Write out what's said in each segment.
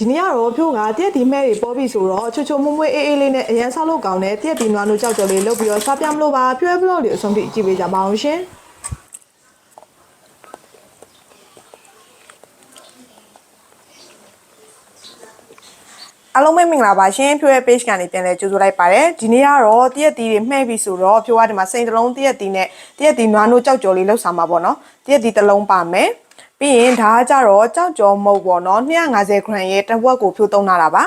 ဒီနေ့ကတော့ဖြိုးကတရက်ဒီမဲ့တွေပေါ်ပြီဆိုတော့ချိုချိုမွမွေးအေးအေးလေးနဲ့အရန်ဆောက်လို့ကောင်းတဲ့တရက်ဒီနွားတို့ကြောက်ကြော်လေးလုပ်ပြီးတော့စားပြမလို့ပါဖြိုးရဲ့ဘလော့လေးအဆုံးထိကြည့်ပေးကြပါအောင်ရှင်အားလုံးပဲမင်္ဂလာပါရှင်ဖြိုးရဲ့ page ကနေပြန်လဲကြိုဆိုလိုက်ပါတယ်ဒီနေ့ကတော့တရက်တီတွေမှဲ့ပြီဆိုတော့ဖြိုးကဒီမှာစိန်တစ်လုံးတရက်တီနဲ့တရက်တီနွားနိုးကြောက်ကြော်လေးလောက်ဆောင်ပါပေါ့နော်တရက်တီတစ်လုံးပါမယ် ပြီးရင်ဒါကကြတော့ကြောက်ကြော်မုတ်ပေါ့နော်250 gram ရဲ့တစ်ဝက်ကိုဖြိုးသုံးထားတာပါ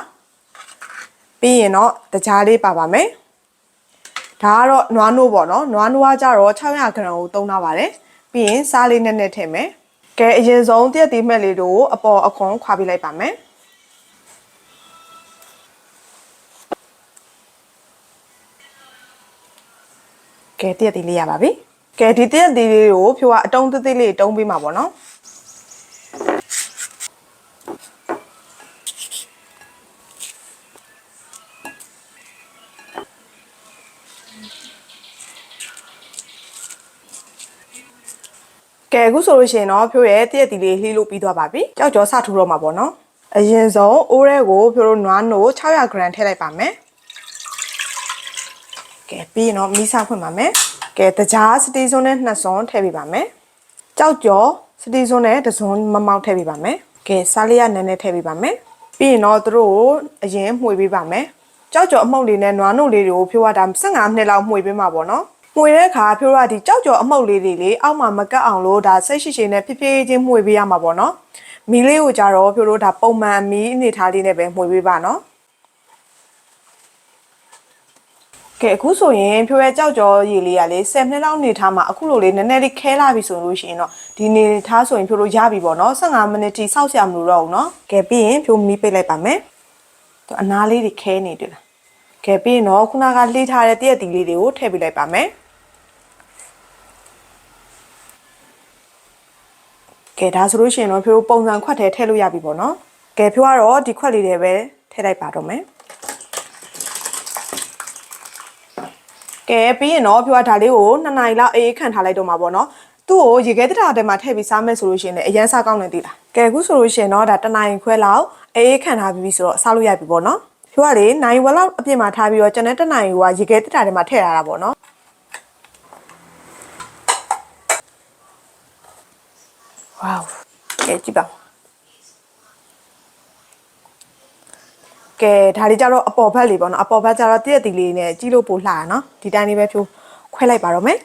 ပြီးရင်တော့တကြားလေးပါပါမယ်ဒါကတော့နွားနိုးပေါ့နော်နွားနိုးကကြတော့600 gram ကိုသုံးထားပါတယ်ပြီးရင်စားလေးနဲ့နဲ့ထည့်မယ်ကဲအရင်ဆုံးတရက်တီမှဲ့လေးတို့အပေါ်အခွန်ခွာပေးလိုက်ပါမယ်ကဲတရက်သေးလေးရပါပြီကဲဒီတရက်သေးလေးကိုဖြိုးကအတုံးသေးသေးလေးတုံးပေးမှာပေါ့နော် ကဲအခုဆိုလို့ရှိရင်တော့ဖြိုးရဲ့တရက်တီလေးလှီးလို့ပြီးသွားပါပြီကြောက်ကြောစထူတော့မှာပေါ့နော်အရင်ဆုံးအိုးရဲကိုဖြိုးတို့နွားနို့600 gram ထည့်လိုက်ပါမယ်ကဲပြီးရင်တော့မီးစားဖွင့်ပါမယ်ကဲတကြားစတီးစွန်းနဲ့နှစ်စွန်းထည့်ပေးပါမယ်ကြောက်ကြောစတီးစွန်းနဲ့တစ်စွန်းမမောက်ထည့်ပေးပါမယ်ကဲစားလေးရနည်းနည်းထည့်ပေးပါမယ်ပြီးရင်တော့သူတို့ကိုအရင်မှွေပေးပါမယ်ကြောက်ကြောအမှုန့်လေးနဲ့နွားနို့လေးတွေကိုဖြိုးရတာ15မိနစ်လောက်မှွေပေးမှာပေါ့နော် မှွေတဲ့အခါဖြိုးရဒီကြောက်ကြောအမှုန့်လေးတွေလေအောက်မှာမကတ်အောင်လို့ဒါစိတ်ရှိရှိနဲ့ဖြည်းဖြည်းချင်းမှွေပေးရမှာပေါ့နော်မီးလေးကိုကြတော့ဖြိုးတို့ဒါပုံမှန်မီးအနေထားလေးနဲ့ပဲမှွေပေးပါနော်ကဲအခုဆိုရင်ဖြိုးရဲကြောက်ကြောရည်လေးကလေ10မိနစ်လောက်နေထားမှာအခုလိုလေးနည်းနည်းလေးခဲလာပြီဆိုလို့ရှိရင်တော့ဒီနေထားဆိုရင်ဖြိုးလို့ရပြီပေါ့နော်15မိနစ်ထိစောက်ရမလို့တော့ဘူးနော်ကဲပြီးရင်ဖြိုးမီးပိတ်လိုက်ပါမယ်သူအနားလေးတွေခဲနေတယ်လားကဲပြီးရင်တော့ခုနကလှေးထားတဲ့တရက်တီလေးတွေကိုထည့်ပေးလိုက်ပါမယ် ကဲဒါဆိုလို့ရှိရင်တော့ဖြိုးပုံစံခွက်ထဲထည့်လို့ရပြီပေါ့နော်ကဲဖြိုးကတော့ဒီခွက်လေးတွေပဲထည့်လိုက်ပါတော့မယ်ကဲပြီးရင်တော့ဖြိုးကဒါလေးကို2နာရီလောက်အေးခန့်ထားလိုက်တော့မှာပေါ့နော်သူ့ကိုရေခဲတတာထဲမှာထည့်ပြီးစားမယ်ဆိုလို့ရှိရင်လည်းအရန်စားကောင်းတယ်သိလားကဲအခုဆိုလို့ရှိရင်တော့ဒါ2နာရီခွဲလောက်အေးခန့်ထားပြီးပြီဆိုတော့စားလို့ရပြီပေါ့နော်ဖြိုးကလေနိုင်ဝက်လောက်အပြင်မှာထားပြီးတော့ကျွန်တော်2နာရီကရေခဲတတာထဲမှာထည့်ရတာပေါ့နော် ဝေါကဲကြည့်ပါကဲဒါလေးကြတော့အပေါ်ဘက်လေးပေါ့နော်အပေါ်ဘက်ကြတော့တည့်ရတီလေးနဲ့ကြီးလို့ပို့လှရနော်ဒီတိုင်းလေးပဲဖြိုးခွဲလိုက်ပါတော့မယ်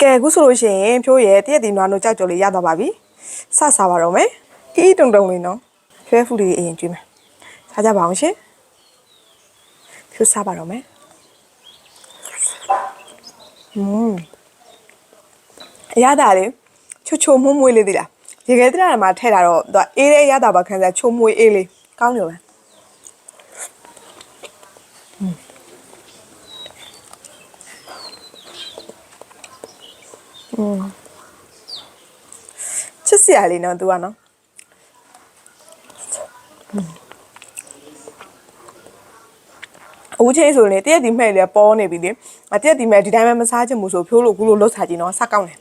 ကဲအခုဆိုလို့ရှိရင်ဖြိုးရဲ့တည့်ရတီနွားတို့ကြောက်ကြော်လေးရတော့ပါပြီ စစားပါတော့မယ်အီးတုံတုံလေးနော်ဖဲဖူလေးအရင်ကျွေးမယ်စားကြပါအောင်ရှင် ဖြူစားပါတော့မယ်อืมအရသာလေချိုချိုမွှမွှေးလေးသေးလားရေခဲတရမှာထည့်တာတော့သူကအေးတဲ့အရသာပါခံစားချိုမွှေးအေးလေးကောင်းတယ်ပဲอืม ချစ်စရာလေးနော်သူကနော်အခုချိန်ဆိုရင်တရက်ဒီမဲ့လေပေါ်နေပြီလေအတရက်ဒီမဲ့ဒီတိုင်းပဲမစားချင်ဘူးဆိုဖြိုးလို့ကူလို့လှုပ်စားကြည့်နော်စကောင်းတယ်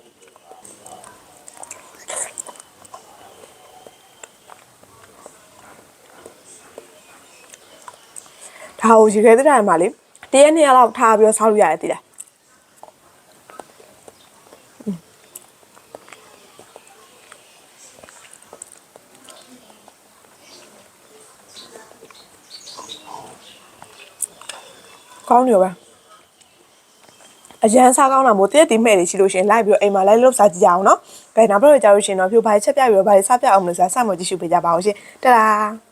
ဒါကိုရေခဲတဲ့တိုင်မှာလေတရက်နှစ်ရက်လောက်ထားပြီးတော့စားလို့ရတယ်တိလား ကောင်းတယ်ပဲအရန်စားကောင်းတာမို့တရက်ဒီမဲ့တွေရှိလို့ရှရင်လိုက်ပြီးတော့အိမ်မှာလိုက်လှုပ်စားကြည့်ကြအောင်နော်။ဒါနောက်ပြီးတော့ကြာလို့ရှရင်တော့ဖြိုးဘာချက်ပြပြီးတော့ဘာစားပြအောင်မလို့ဆိုတာစမှကြည့်ရှုပေးကြပါအောင်ရှင်။တလား